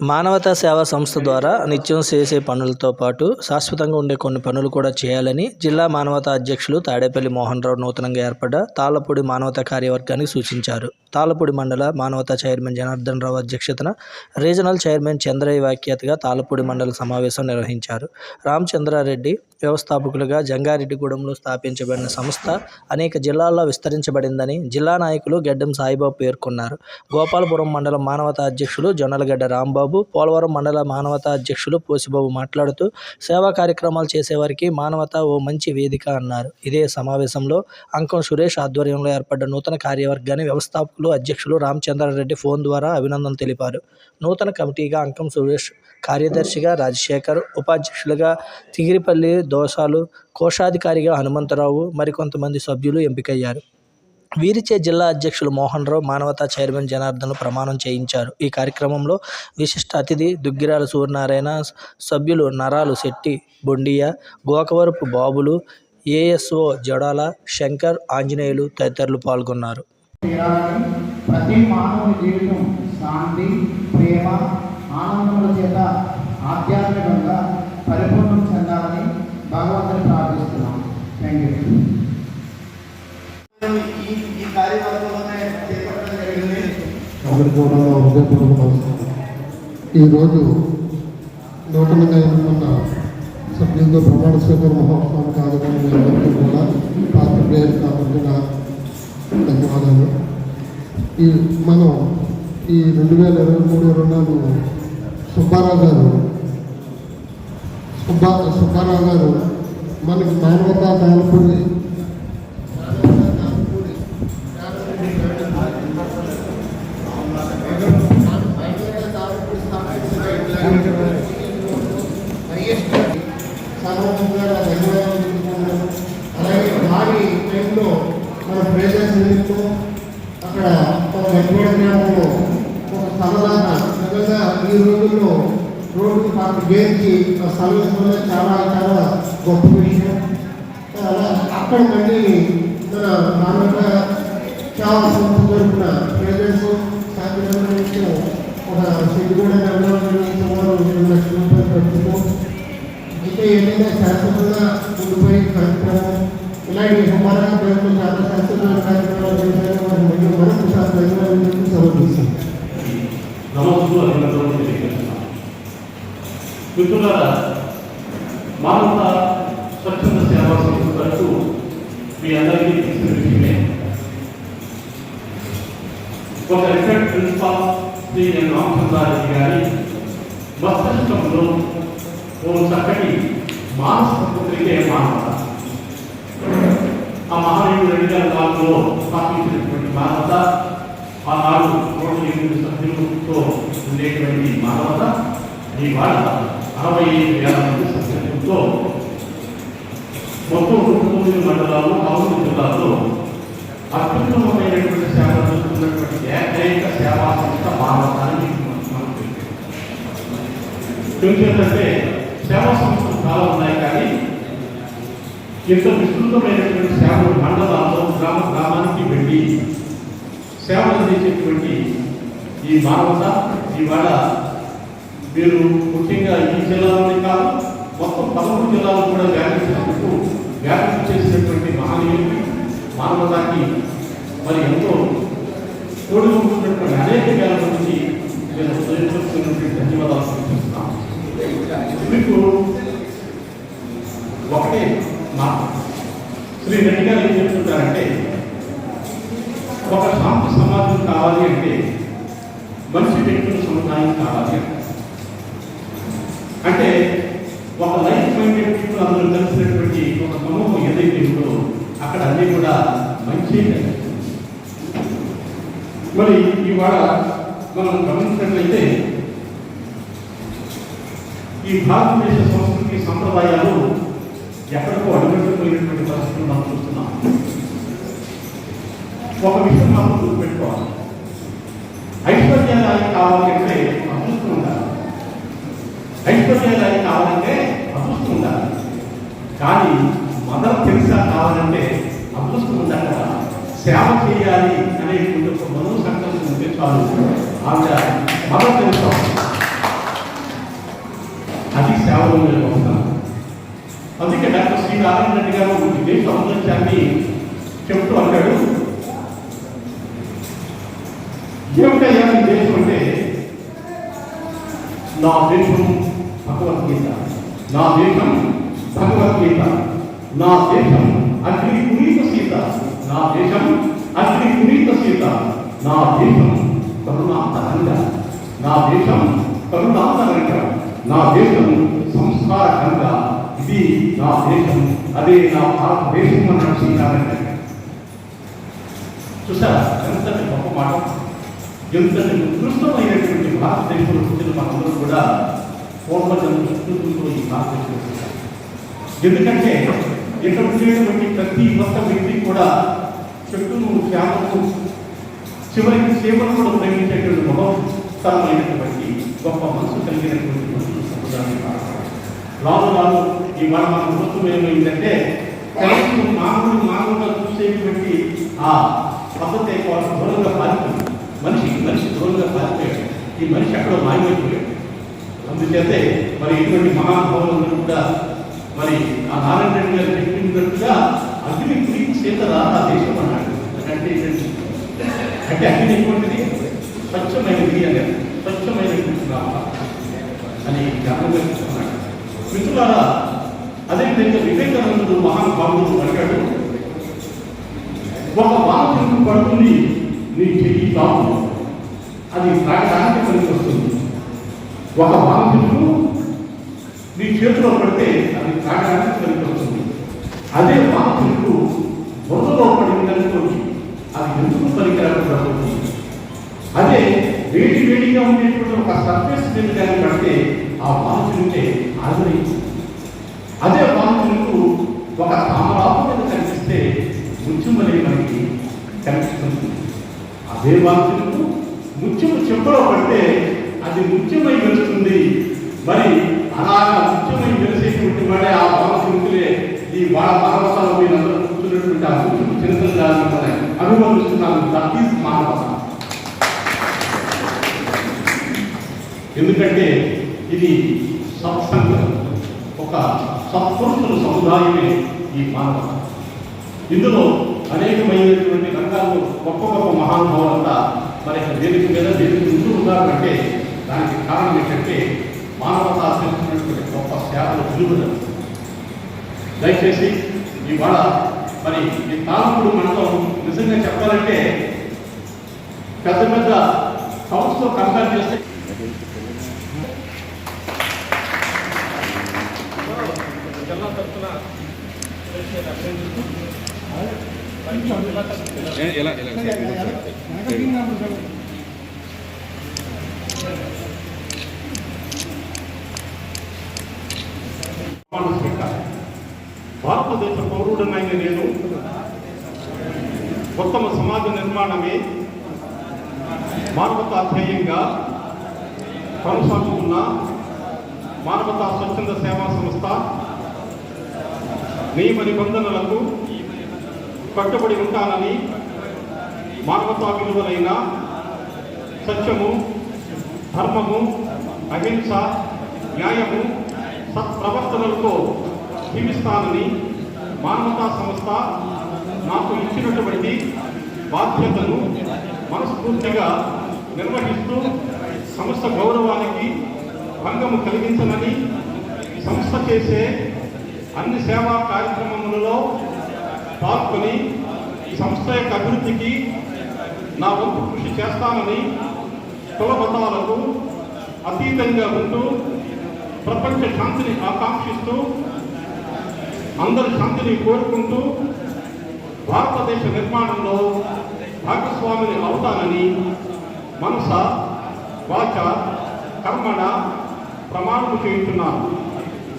మానవతా సేవా సంస్థ ద్వారా నిత్యం చేసే పనులతో పాటు శాశ్వతంగా ఉండే కొన్ని పనులు కూడా చేయాలని జిల్లా మానవతా అధ్యక్షులు తాడేపల్లి మోహన్ రావు నూతనంగా ఏర్పడ్డ తాళ్ళపూడి మానవతా కార్యవర్గానికి సూచించారు. తాళ్ళపూడి మండల మానవతా చైర్మన్ జనార్దన్ రావు అధ్యక్షతన రీజనల్ చైర్మన్ చంద్రయ్య వ్యాఖ్యాతగా తాళ్ళపూడి మండల సమావేశం నిర్వహించారు. రామచంద్రారెడ్డి వ్యవస్థాపకులుగా జంగారెడ్డిగూడెంలో స్థాపించబడిన సంస్థ అనేక జిల్లాల్లో విస్తరించబడిందని జిల్లా నాయకులు గెడ్డం సాయిబాబు పేర్కొన్నారు. గోపాలపురం మండల మానవతా అధ్యక్షులు జొన్నలగడ్డ రాంబాబు పోలవరం మండల మానవతా అధ్యక్షులు పోసిబాబు మాట్లాడుతూ సేవా కార్యక్రమాలు చేసేవారికి మానవత ఓ మంచి వేదిక అన్నారు. ఇదే సమావేశంలో అంకం సురేష్ ఆధ్వర్యంలో ఏర్పడ్డ నూతన కార్యవర్గాన్ని వ్యవస్థాపకులు అధ్యక్షులు రామచంద్రారెడ్డి ఫోన్ ద్వారా అభినందనలు తెలిపారు. నూతన కమిటీగా అంకం సురేష్ కార్యదర్శిగా రాజశేఖర్ ఉపాధ్యక్షులుగా తిగిరిపల్లి దోషాలు కోశాధికారిగా హనుమంతరావు మరికొంతమంది సభ్యులు ఎంపికయ్యారు. వీరిచే జిల్లా అధ్యక్షులు మోహన్ రావు మానవతా చైర్మన్ జనార్దన్ ప్రమాణం చేయించారు. ఈ కార్యక్రమంలో విశిష్ట అతిథి దుగ్గిరాల సూర్యనారాయణ సభ్యులు నరాలు శెట్టి బొండియ గోకవరపు బాబులు ఏఎస్ఓ జడాల శంకర్ ఆంజనేయులు తదితరులు పాల్గొన్నారు. ప్రతి జీవితం శాంతి ప్రేమ ఆనందముల చేత ఆధ్యాత్మికంగా పరిపూర్ణ చెందాలని భగవంతుని ప్రార్థిస్తున్నాం థ్యాంక్ యూ ఈ ఈ కార్యవర్గంలోనే చేపట్టడం జరిగింది అందరికీ కూడా హృదయపూర్వక ఈరోజు నూతనంగా ఎన్నుకున్న సభ్యులతో ప్రమాణ స్వీకార మహోత్సవానికి ఆదరణ అందరికీ కూడా పాత్ర ప్రేయర్ కాబట్టి నా ధన్యవాదాలు. ఈ మనం ఈ రెండు వేల ఇరవై మూడు ఇరవై నాలుగు సుబ్బారావు గారు సుబ్బా సుబ్బారావు గారు మనకి మానవతా తాలపూడి అలాగే భారీ టైంలో మన ప్రేజెన్స్ అక్కడ ఒక గడ్డివాడ ఒక స్థలదాన నిజంగా ఈ రోజుల్లో రోడ్డు మాకు గేర్చి సమయంలో చాలా చాలా గొప్ప విషయం. అక్కడ మళ్ళీ మన మానవ చాలా సంస్థ తరపున ప్రజలకు సాధ్యమైన ఒక Sigguguda retired principal Shri N Ramachandra Reddy గారి మస్తిష్కంలో ఓ చక్కటి మానసిక పుత్రికే మానవత. ఆ మహానీయుడు రెండు వేల నాలుగులో స్థాపించినటువంటి మానవత ఆనాడు నూట ఎనిమిది సభ్యులతో ఉండేటువంటి మానవత ఇవాళ అరవై ఐదు వేల మంది సభ్యులతో మొత్తం నూట తొమ్మిది మండలాలు పదకొండు జిల్లాల్లో అత్యుత్తమమైనటువంటి సేవ చూస్తున్నటువంటి ఏకైక సేవా సంస్థ మానవతాన్ని మనం ఎందుకంటే సేవా సంస్థలు చాలా ఉన్నాయి కానీ ఎంత విస్తృతమైనటువంటి సేవలు మండలాల్లో గ్రామ గ్రామానికి వెళ్ళి సేవలు అందించేటువంటి ఈ మానవత ఇవాళ మీరు ముఖ్యంగా ఈ జిల్లాలోనే కాదు మొత్తం పదమూడు జిల్లాలు కూడా వ్యాపించినందుకు వ్యాపించి చేసినటువంటి మహనీయులకి మానవతాకి మరి ఎంతో తోడు ఉంటున్నటువంటి అనేక వేల మందికి నేను హృదయపూర్వకమైనటువంటి ధన్యవాదాలు సూచిస్తున్నాను మీకు ఒకటే మాట శ్రీ రెడ్డి గారు ఏం చెప్తుంటారంటే ఒక శాంతి సమాజం కావాలి అంటే మనిషి వ్యక్తుల సముదాయం కావాలి అంటారు. అంటే ఒక లైఫ్ మైండెడ్ పీపుల్ అందరూ కలిసినటువంటి ఒక సమూహం ఏదైతే ఉందో అక్కడ అన్నీ కూడా మంచి మరి ఇవాళ మనం గమనించినట్లయితే ఈ భారతదేశ సంస్కృతి సంప్రదాయాలు ఎక్కడికో అడుగుపెట్టుకుపోయినటువంటి పరిస్థితులు మనం చూస్తున్నాం. ఒక విషయం మనం గుర్తుపెట్టుకోవాలి. ఐశ్వర్యాన్ని కావాలంటే అంటే అదృష్టం ఉండాలి ఐశ్వర్యాలు కావాలంటే అదృష్టం ఉండాలి. కానీ మదర్ తెలుసా కావాలంటే అదృష్టం ఉండాలి కదా. సేవ చేయాలి అనేటువంటి ఒక మనో సంకల్పం ఉంటే ఆవిడ ఆవిడ మదర్ అది సేవలో వస్తాను అందుకే డాక్టర్ శ్రీ నారాయణ రెడ్డి గారు ఈ దేశ ఔన్నత్యాన్ని చెప్తూ అంటాడు ఏమిటయ్యా దేశం అంటే నా దేశం భగవద్గీత. నా దేహం భగవద్గీత. నా దేహం అగ్ని పునీత సీత. నా దేహం అగ్ని పునీత సీత. నా దేహం కరుణాంతరంగ. నా దేశం కరుణాంతరంగ. నా దేశం సంస్కారకంగ. ఇది నా దేశం అదే నా భారతదేశం అన్నాడు శ్రీనారాయణ చూసారా? ఎంతటి గొప్ప మాట ఎంతటి ఉత్కృష్టమైనటువంటి భారతదేశంలో పుట్టిన మనందరూ కూడా పూర్వజన్మ శత్రువులతో ఈ భారతదేశంలో ఎందుకంటే ఇక్కడ ఉండేటువంటి ప్రతి ఒక్క వ్యక్తి కూడా చెట్టును శ్యామకు చివరికి సేవను కూడా ప్రేమించేటువంటి మహోత్తరమైనటువంటి గొప్ప మనసు కలిగినటువంటి మనుషులు సముదాయం రాను రాను ఈ మన మన ప్రభుత్వం ఏమైందంటే కేవలం మానవుడు మానవుగా చూసేటువంటి ఆ పద్ధతి దూరంగా పారిపోయింది. మనిషి మనిషి దూరంగా పారిపోయాడు. ఈ మనిషి అక్కడ మాయమైపోయాడు అందుచేతే మరి ఇటువంటి మహానుభావులందరూ కూడా మరి ఆ నారాయణ రెడ్డి గారు చెప్పినట్టుగా అగ్ని ప్రీతి చేత ఆ దేశం అన్నాడు. అంటే అంటే అగ్ని ఎటువంటిది? స్వచ్ఛమైనది అని స్వచ్ఛమైనటువంటి అని జ్ఞాపకం చెప్తున్నాడు మిత్రులారా అదేవిధంగా వివేకానందుడు మహానుభావుడు అడిగాడు ఒక వాక్యం పడుతుంది నీ చెయ్యి కాదు అది తాగడానికి పనికి వస్తుంది. ఒక వాక్యము నీ చేతిలో పడితే అది తాగడానికి పనికి అదే వాక్యము బుర్రలో పడింది అనుకోండి అది ఎందుకు పరికరాలు పోతుంది అదే వేడి వేడిగా ఉండేటువంటి ఒక సర్ఫేస్ మీద కానీ పడితే ఆ వాక్యంటే ఆదరించింది అదే వాక్యంకు ఒక తామరాపు మీద కనిపిస్తే ముత్యమనే మనకి కనిపిస్తుంది. అదే వాక్యంకు ముత్యము చెప్పులో పడితే అది ముఖ్యమై వెలుస్తుంది మరి అలాగా ముఖ్యమై వెలిసేటువంటి వాడే ఆ వాక్యంకులే ఈ వాళ్ళ మానవతలో మీరందరూ కూర్చున్నటువంటి ఆ సూచన చింతలు అనుభవిస్తున్నాను దట్ ఈస్ ఎందుకంటే ఇది సత్సంగం. ఒక సత్పురుషుల సముదాయమే ఈ మానవ ఇందులో అనేకమైనటువంటి రంగాల్లో గొప్ప గొప్ప మహానుభావులంతా మరి దేనికి మీద దేనికి ముందు ఉన్నారంటే దానికి కారణం ఏంటంటే మానవత చేస్తున్నటువంటి గొప్ప సేవల విలువలు దయచేసి ఇవాళ మరి ఈ తాలూకుడు మనతో నిజంగా చెప్పాలంటే పెద్ద పెద్ద సంస్థతో కంపేర్ చేస్తే జిల్లా తరఫున భారతదేశ పౌరుడనైన నేను ఉత్తమ సమాజ నిర్మాణమే మానవతా ధ్యేయంగా కొనసాగుతున్న మానవతా స్వచ్ఛంద సేవా సంస్థ నియమ నిబంధనలకు కట్టుబడి ఉంటానని మానవతా విలువలైన సత్యము ధర్మము అహింస న్యాయము సత్ప్రవర్తనలతో జీవిస్తానని మానవతా సంస్థ నాకు ఇచ్చినటువంటి బాధ్యతను మనస్ఫూర్తిగా నిర్వహిస్తూ సంస్థ గౌరవానికి భంగము కలిగించనని సంస్థ చేసే అన్ని సేవా కార్యక్రమములలో పాల్గొని సంస్థ యొక్క అభివృద్ధికి నా వంతు కృషి చేస్తానని కులమతాలకు అతీతంగా ఉంటూ ప్రపంచ శాంతిని ఆకాంక్షిస్తూ అందరి శాంతిని కోరుకుంటూ భారతదేశ నిర్మాణంలో భాగస్వామిని అవుతానని మనస వాచ కర్మణ ప్రమాణం చేయుచున్నాను.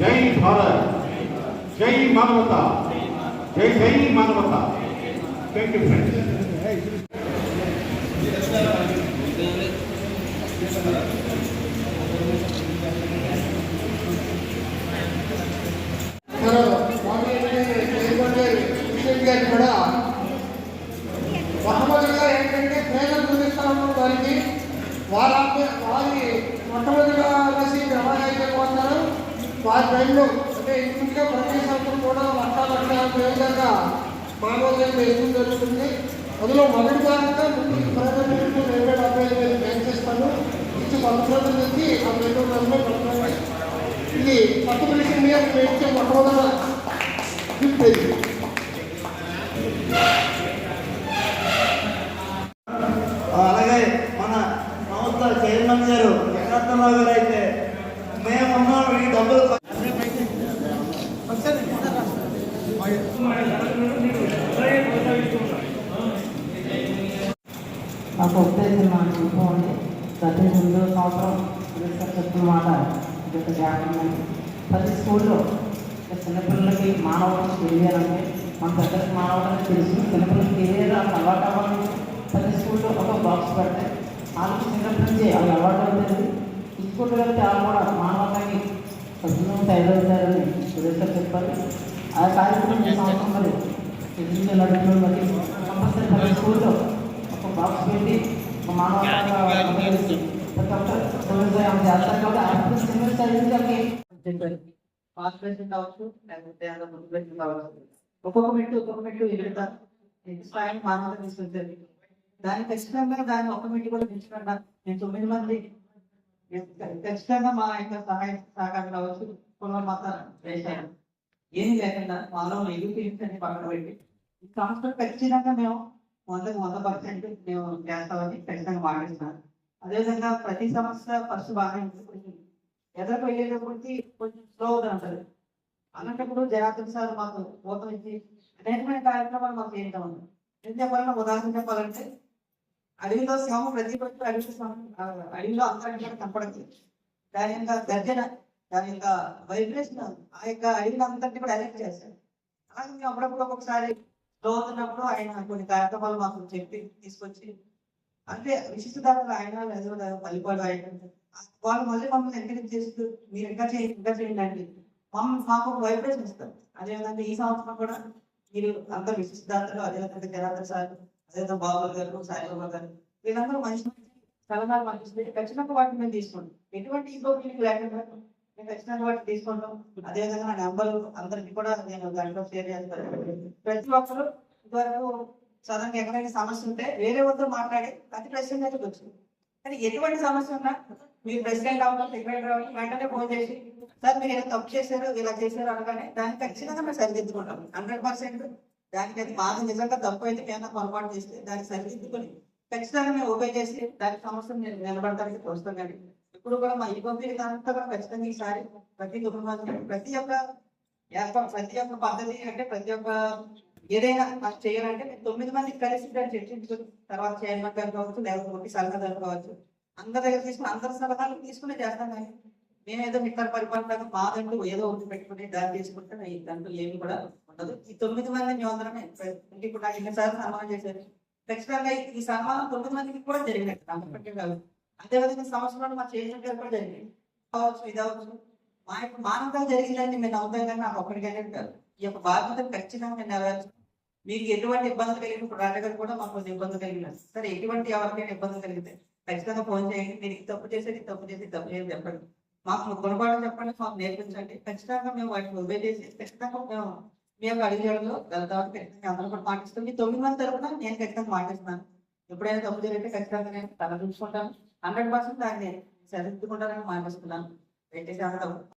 జై భారత్! జై మానవత! జై జై మానవత! థ్యాంక్ యూ ఫ్రెండ్స్ మన స్వామి చేయబడే విషయం గారు కూడా మొట్టమొదటిగా ఏంటంటే పేదలు చూపిస్తాము వారికి వారి వారి మొట్టమొదటిగా వచ్చి రవాణా అయితే పోతారు వారి టైంలో అంటే ఇంచుగా ప్రతి సంవత్సరం కూడా లక్ష లక్ష యాభై వేల దాకా మానవోదయం వేయడం జరుగుతుంది. అందులో మొదటి భాగంగా ప్రజలకు ప్రైవేట్ రెండు డెబ్బై ఐదు వేలు చేస్తాను. ఇచ్చి పంతొమ్మిది నుంచి ఆ రెండు వందల పడుతుంది ఇది కొత్త బిల్డింగ్ మీద మేము ఇచ్చే మొట్టమొదటి అలాగే మన సంస్థ చైర్మన్ గారు వెంకటరావు గారు అయితే మేము ఉన్నాం. ఈ డబ్బులు ఒక ఉద్దేశం నాకు చూసుకోండి. ప్రతి ముందు సంవత్సరం రిసర్చ్ చెప్పిన మాట. యొక్క జాగ్రత్త ప్రతి స్కూల్లో చిన్నపిల్లలకి మానవుడు తెలియాలంటే మన పెద్దలకు మానవుడు తెలుసు చిన్నపిల్లలకి తెలియదు అలవాటు అవ్వాలి. ప్రతి స్కూల్లో ఒక బాక్స్ పెడతాయి వాళ్ళకి చిన్నప్పటి నుంచి అవి అలవాటు అవుతుంది ఈ స్కూల్లో వెళ్తే వాళ్ళు కూడా మానవతానికి సభ్యులు తయారవుతారని రిసర్చ్ చెప్పాలి ఆ కార్యక్రమం ఈ సంవత్సరం మరి ఎన్ని మరి కంపల్సరీ ప్రతి స్కూల్లో బాక్స్ పెట్టి చేస్తారు కాబట్టి సింగిల్ కావచ్చు లేకపోతే అలా ముందు ప్రెసిడెంట్ కావచ్చు ఒక్కొక్క మెట్టు ఒక్కొక్క మెట్టు స్థాయిని మానవత తీసుకొచ్చారు దాన్ని ఖచ్చితంగా దాన్ని ఒక మెట్టు కూడా పెంచుకుంటా నేను తొమ్మిది మంది ఖచ్చితంగా మా యొక్క సహాయ సహకారం కావచ్చు కుల మత వేశాను ఏమీ లేకుండా మాలో ఎడ్యుకేషన్ పక్కన పెట్టి ఈ సంవత్సరం ఖచ్చితంగా మేము వందకు వంద పర్సెంట్ మేము చేస్తామని ఖచ్చితంగా మాట్లాడుతున్నాను. అదేవిధంగా ప్రతి సంవత్సరం ఫస్ట్ బాగానే ఉంటుంది. కొంచెం వెళ్ళేటప్పటికి కొంచెం స్లో అవుతుంది అంటారు అలాంటప్పుడు జనార్దన్ సార్ మాకు ఊతం ఇచ్చి అనేకమైన కార్యక్రమాలు మాకు చేయటం ఉంది. ఏం చెప్పాలన్నా ఉదాహరణ చెప్పాలంటే అడవిలో స్వామి ప్రతి రోజు అడవి సింహం అడవిలో అంతరంగా కనపడదు. దాని యొక్క గర్జన దాని యొక్క వైబ్రేషన్ ఆ యొక్క అడవిలో అంతటి కూడా అలెక్ట్ చేస్తారు అలాగే మేము అప్పుడప్పుడు ఒక్కొక్కసారి లోతున్నప్పుడు ఆయన కొన్ని కార్యక్రమాలు మాకు చెప్పి తీసుకొచ్చి అంటే విశిష్టతలు ఆయన లేదా పల్లిపాడు ఆయన వాళ్ళు మళ్ళీ మమ్మల్ని ఎంకరేజ్ చేస్తూ మీరు ఇంకా చేయండి ఇంకా చేయండి అండి. మమ్మల్ని మాకు ఒక వైబ్రేషన్ ఇస్తారు అదేవిధంగా ఈ సంవత్సరం కూడా మీరు అందరు విశిష్టాంతలు అదేవిధంగా జనార్దన్ సార్ అదేవిధంగా బాబు గారు సాయిబాబా గారు వీళ్ళందరూ మంచి మంచి సలహాలు మాకు ఖచ్చితంగా వాటిని మేము తీసుకోండి. ఎటువంటి ఇబ్బంది లేకుండా మేము ఖచ్చితంగా వాటిని తీసుకుంటాం అదేవిధంగా నా నెంబర్ అందరికి కూడా నేను దాంట్లో షేర్ చేస్తాను. ప్రతి ఒక్కరు ఇదివరకు సడన్ ఎక్కడైనా సమస్య ఉంటే వేరే వద్ద మాట్లాడి ప్రతి ప్రెసిడెంట్ దగ్గరికి వచ్చింది కానీ ఎటువంటి సమస్య ఉన్నా మీరు ప్రెసిడెంట్ అవ్వడం సెక్రటరీ అవ్వడం వెంటనే ఫోన్ చేసి సార్ మీరు ఏదో తప్పు చేశారు ఇలా చేశారు అనగానే దాన్ని ఖచ్చితంగా మేము సరిదిద్దుకుంటాం. హండ్రెడ్ పర్సెంట్ దానికి అది బాధ నిజంగా తప్పు అయితే ఏమైనా పొరపాటు చేస్తే దాన్ని సరిదిద్దుకొని ఖచ్చితంగా మేము ఓపెన్ చేసి దాని సమస్యను నేను నిలబడడానికి చూస్తాం కానీ ఇప్పుడు కూడా మా ఈ పంపిణీ అంతా కూడా ఖచ్చితంగా ఈసారి ప్రతి కుటుంబానికి ప్రతి ఒక్క ప్రతి ఒక్క పద్ధతి అంటే ప్రతి ఒక్క ఏదైనా ఫస్ట్ చేయాలంటే మేము తొమ్మిది మంది కలిసి దాన్ని చర్చించుకుని తర్వాత చైర్మన్ గారు కావచ్చు లేకపోతే ఒకటి సలహాదారు కావచ్చు అందరి దగ్గర తీసుకుని అందరి సలహాలు తీసుకునే చేస్తాం కానీ మేమేదో మిగతా పరిపాలన మాదంటూ ఏదో ఒకటి పెట్టుకుని దాన్ని తీసుకుంటే ఈ దాంట్లో ఏమి కూడా ఉండదు. ఈ తొమ్మిది మంది మేము ఇప్పుడు నాకు ఎన్నిసార్లు సన్మానం చేశారు. ఖచ్చితంగా ఈ- సన్మానం తొమ్మిది మందికి కూడా జరిగినట్టు. అంతకంటే కాదు అదేవిధంగా సంవత్సరంలో మా చేసిన గారు కూడా జరిగింది కావచ్చు ఇది అవచ్చు మా యొక్క మానవత జరిగిందని మేము నవ్వుతాం కానీ నాకు ఒక్కడికైనా ఉంటారు ఈ యొక్క బాధ్యత ఖచ్చితంగా మేము నెరవేర్చాలి మీకు ఎటువంటి ఇబ్బంది కలిగిన ఇప్పుడు రాజగారు కూడా మాకు కొంచెం ఇబ్బంది కలిగినారు. సరే ఎటువంటి ఎవరికైనా ఇబ్బంది కలిగితే ఖచ్చితంగా ఫోన్ చేయండి. మీరు తప్పు చేసేది తప్పు చేసి తప్పు చేసి చెప్పండి. మాకు గుణపాఠం చెప్పండి మాకు నేర్పించండి. ఖచ్చితంగా మేము వాటిని ఉభయ చేసి ఖచ్చితంగా మేము మీ యొక్క అడిగేలో వెళ్తామని ఖచ్చితంగా అందరూ కూడా పాటిస్తాం. మీ తొమ్మిది మంది తరపున నేను ఖచ్చితంగా మాటిస్తున్నాను ఎప్పుడైనా తప్పు జరిగితే ఖచ్చితంగా నేను తల చూసుకుంటాను హండ్రెడ్ పర్సెంట్ దాన్ని నేను సరిదిద్దుకుంటానని మాటిస్తున్నాను పెట్టేసి